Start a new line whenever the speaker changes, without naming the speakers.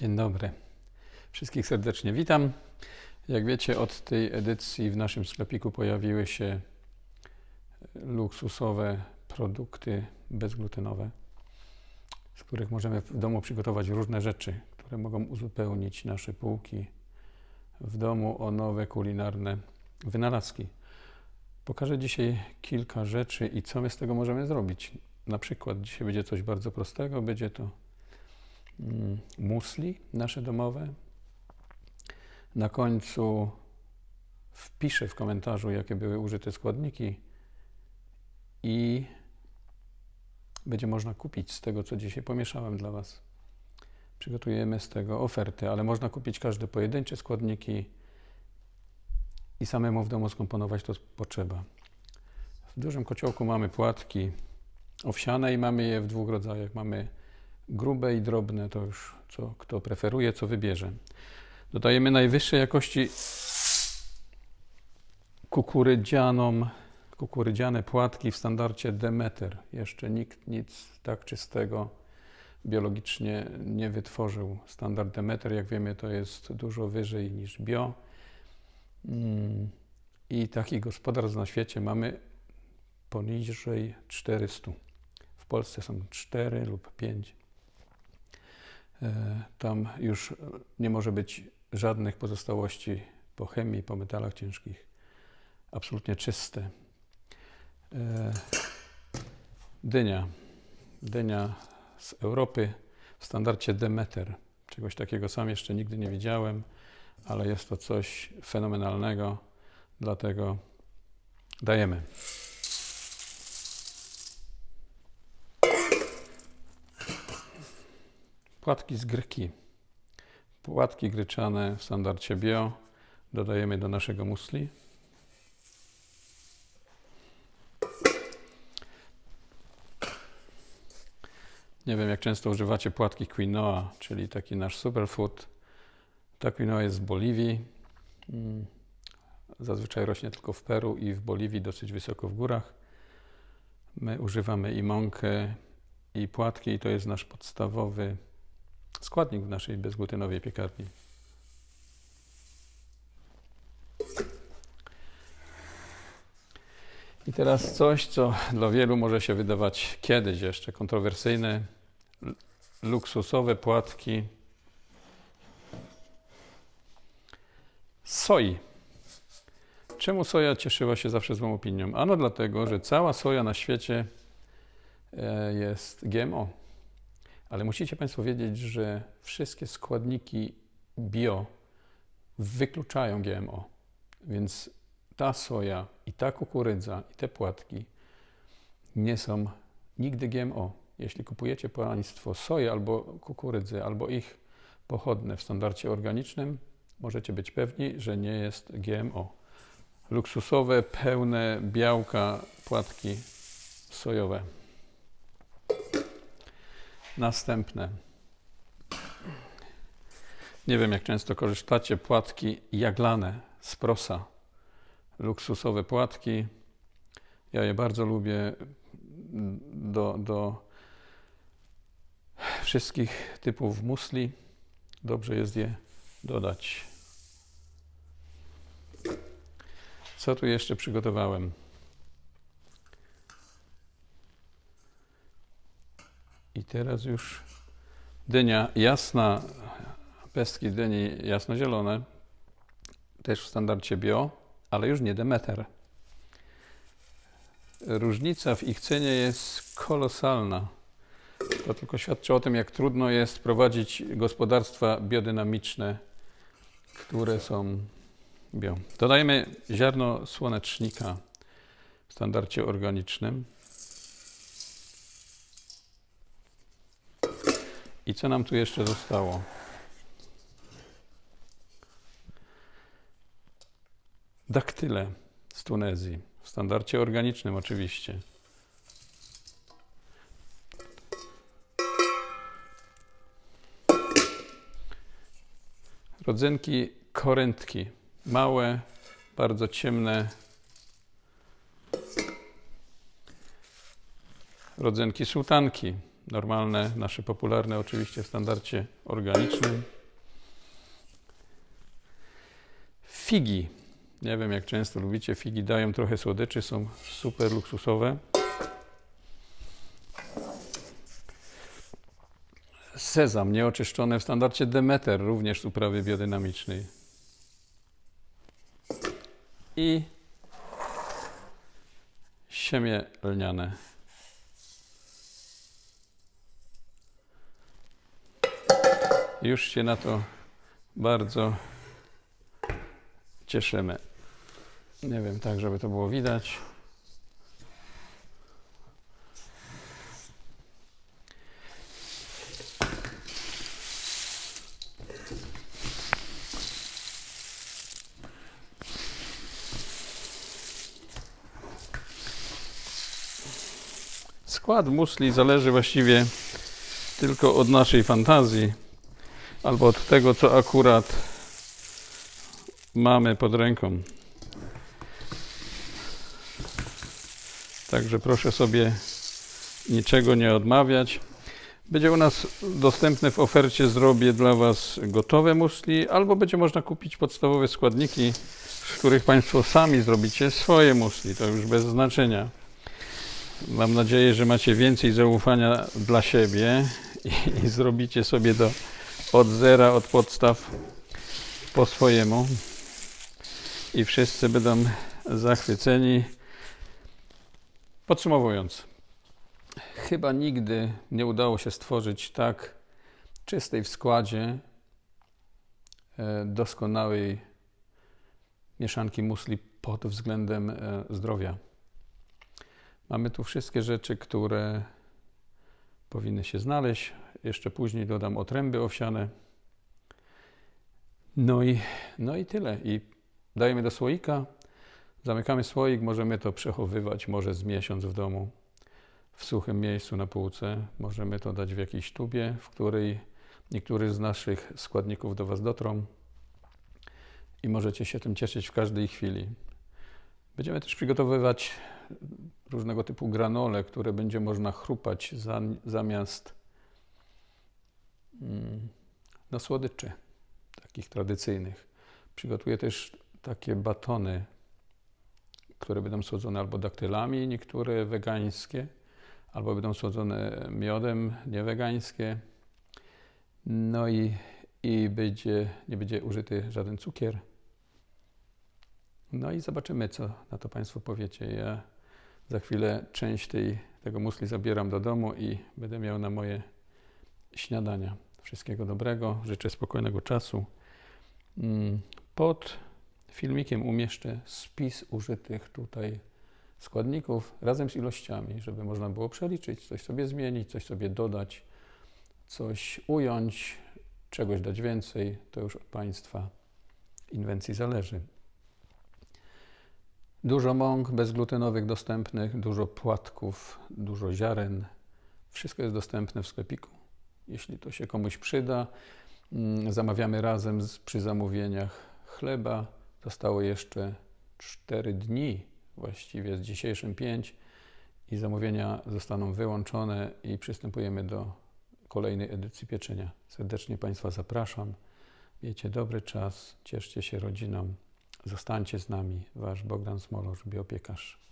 Dzień dobry. Wszystkich serdecznie witam. Jak wiecie, od tej edycji w naszym sklepiku pojawiły się luksusowe produkty bezglutenowe, z których możemy w domu przygotować różne rzeczy, które mogą uzupełnić nasze półki w domu o nowe kulinarne wynalazki. Pokażę dzisiaj kilka rzeczy i co my z tego możemy zrobić. Na przykład dzisiaj będzie coś bardzo prostego, będzie to musli nasze domowe. Na końcu wpiszę w komentarzu, jakie były użyte składniki i będzie można kupić z tego, co dzisiaj pomieszałem dla Was. Przygotujemy z tego oferty, ale można kupić każde pojedyncze składniki i samemu w domu skomponować to potrzeba. W dużym kociołku mamy płatki owsiane i mamy je w dwóch rodzajach. Mamy grube i drobne, to już co kto preferuje, co wybierze. Dodajemy najwyższej jakości kukurydzianą, kukurydziane płatki w standardzie Demeter. Jeszcze nikt nic tak czystego biologicznie nie wytworzył. Standard Demeter, jak wiemy, to jest dużo wyżej niż bio. Mm, I takich gospodarstw na świecie mamy poniżej 400. W Polsce są 4 lub 5. E, Tam już nie może być żadnych pozostałości po chemii, po metalach ciężkich. Absolutnie czyste. E, Dynia. Dynia z Europy w standardzie Demeter. Czegoś takiego sam jeszcze nigdy nie widziałem, ale jest to coś fenomenalnego, dlatego dajemy. Płatki z gryki. Płatki gryczane w standardzie bio dodajemy do naszego musli. Nie wiem, jak często używacie płatki quinoa, czyli taki nasz superfood. Ta quinoa jest z Boliwii. Mm, Zazwyczaj rośnie tylko w Peru i w Boliwii, dosyć wysoko w górach. My używamy i mąkę, i płatki, i to jest nasz podstawowy składnik w naszej bezglutenowej piekarni. I teraz coś, co dla wielu może się wydawać kiedyś jeszcze kontrowersyjne. Luksusowe płatki soi. Czemu soja cieszyła się zawsze złą opinią? Ano dlatego, że cała soja na świecie e, jest GMO. Ale musicie Państwo wiedzieć, że wszystkie składniki bio wykluczają GMO. Więc ta soja i ta kukurydza i te płatki nie są nigdy GMO. Jeśli kupujecie Państwo soję albo kukurydzę, albo ich pochodne w standardzie organicznym, możecie być pewni, że nie jest GMO. Luksusowe, pełne białka płatki sojowe. Następne. Nie wiem, jak często korzystacie płatki jaglane z prosa. Luksusowe płatki. Ja je bardzo lubię do, do wszystkich typów musli. Dobrze jest je dodać. Co tu jeszcze przygotowałem? I teraz już dynia jasna, pestki dyni jasnozielone, też w standardzie bio, ale już nie Demeter. Różnica w ich cenie jest kolosalna. To tylko świadczy o tym, jak trudno jest prowadzić gospodarstwa biodynamiczne, które są bio. Dodajemy ziarno słonecznika w standardzie organicznym. I co nam tu jeszcze zostało? Daktyle z Tunezji, w standardzie organicznym oczywiście. Rodzynki koryntki, małe, bardzo ciemne rodzynki sułtanki, normalne, nasze popularne oczywiście w standardzie organicznym. Figi. Nie wiem jak często lubicie figi, dają trochę słodyczy, są super luksusowe. Sezam nieoczyszczony w standardzie Demeter, również z uprawy biodynamicznej. I siemię lniane. Już się na to bardzo cieszymy. Nie wiem, tak, żeby to było widać. Skład musli zależy właściwie tylko od naszej fantazji albo od tego, co akurat mamy pod ręką. Także proszę sobie niczego nie odmawiać. Będzie u nas dostępne w ofercie zrobię dla Was gotowe musli, albo będzie można kupić podstawowe składniki, z których Państwo sami zrobicie swoje musli. To już bez znaczenia. Mam nadzieję, że macie więcej zaufania dla siebie i, i zrobicie sobie to od zera, od podstaw po swojemu. I wszyscy będą zachwyceni. Podsumowując, chyba nigdy nie udało się stworzyć tak czystej w składzie, e, doskonałej mieszanki musli pod względem e, zdrowia. Mamy tu wszystkie rzeczy, które powinny się znaleźć. Jeszcze później dodam otręby owsiane. No i, no i tyle. I dajemy do słoika. Zamykamy słoik, możemy to przechowywać może z miesiąc w domu, w suchym miejscu na półce. Możemy to dać w jakiejś tubie, w której niektórzy z naszych składników do Was dotrą i możecie się tym cieszyć w każdej chwili. Będziemy też przygotowywać różnego typu granole, które będzie można chrupać za, zamiast no, słodyczy, takich tradycyjnych. Przygotuję też takie batony, które będą słodzone albo daktylami, niektóre wegańskie, albo będą słodzone miodem, niewegańskie. No i, i będzie, nie będzie użyty żaden cukier. No i zobaczymy, co na to Państwo powiecie. Ja za chwilę część tej, tego musli zabieram do domu i będę miał na moje śniadania. Wszystkiego dobrego, życzę spokojnego czasu. Mm, pod filmikiem umieszczę spis użytych tutaj składników razem z ilościami, żeby można było przeliczyć, coś sobie zmienić, coś sobie dodać, coś ująć, czegoś dać więcej. To już od Państwa inwencji zależy. Dużo mąk bezglutenowych dostępnych, dużo płatków, dużo ziaren. Wszystko jest dostępne w sklepiku. Jeśli to się komuś przyda, mm, zamawiamy razem z, przy zamówieniach chleba. Zostało jeszcze 4 dni, właściwie z dzisiejszym 5 i zamówienia zostaną wyłączone i przystępujemy do kolejnej edycji pieczenia. Serdecznie Państwa zapraszam. Wiecie, dobry czas, cieszcie się rodziną. Zostańcie z nami, Wasz Bogdan Smolosz, biopiekarz.